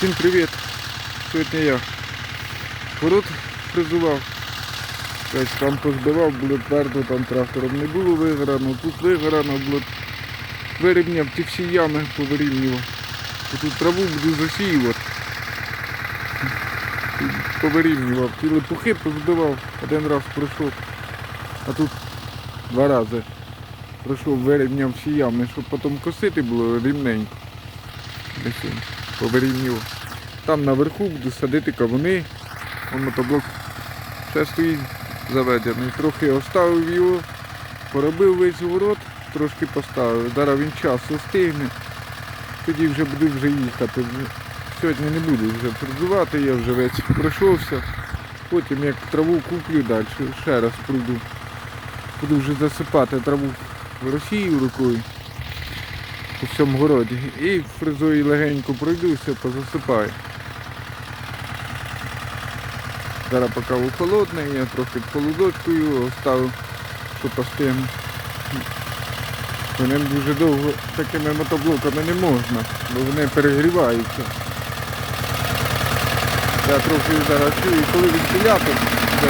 Всім привіт! Сьогодні я город фрезував. Весь там позбивав, було твердо, там трактором не було виграно, тут виграно, було вирівняв ті всі ями, повирівнював. Тут траву буду засіювати. Повирівнював, ті липухи позбивав, один раз пройшов, а тут два рази пройшов, вирівняв всі ями, щоб потім косити було рівненько. Ось. Там наверху буду садити кавуни. Вон мотоблок ще стоїть заведений. Трохи оставив його, поробив весь город, трошки поставив. Зараз він час остигне. Тоді вже буду вже їхати. Сьогодні не буду вже працювати, я вже весь пройшовся. Потім як траву куплю далі, ще раз пройду. Буду вже засипати траву Росію рукою по всьому городі. І фрезою легенько пройдуся, позасипаю. Зараз поки холодне, я трохи полудочкою оставив, щоб постигне. Вони дуже довго такими мотоблоками не можна, бо вони перегріваються. Я трохи зараз чую, коли вентилятор, де,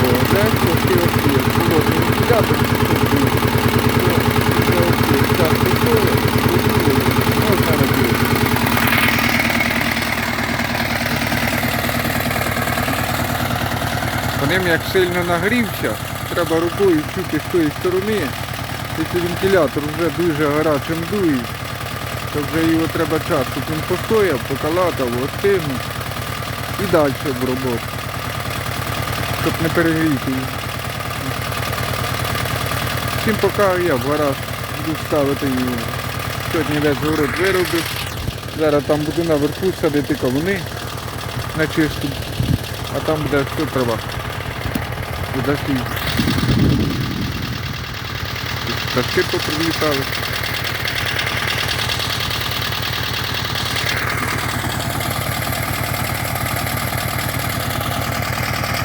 Бо десь трошки окей, холодний вентилятор, час пішов, можна робити. По ним як сильно нагрівся, треба рукою чути з тої сторони. Якщо вентилятор вже дуже гарячим дує, то вже його треба час, щоб він постояв, покалатав, остигнув і далі в роботу. Щоб не перегріти. Всім поки я в гараж буду ставити його. Сьогодні весь город виробив. Зараз там буду наверху садити кавуни на чисту, а там буде все трава. Сій. Пташки поприлітали.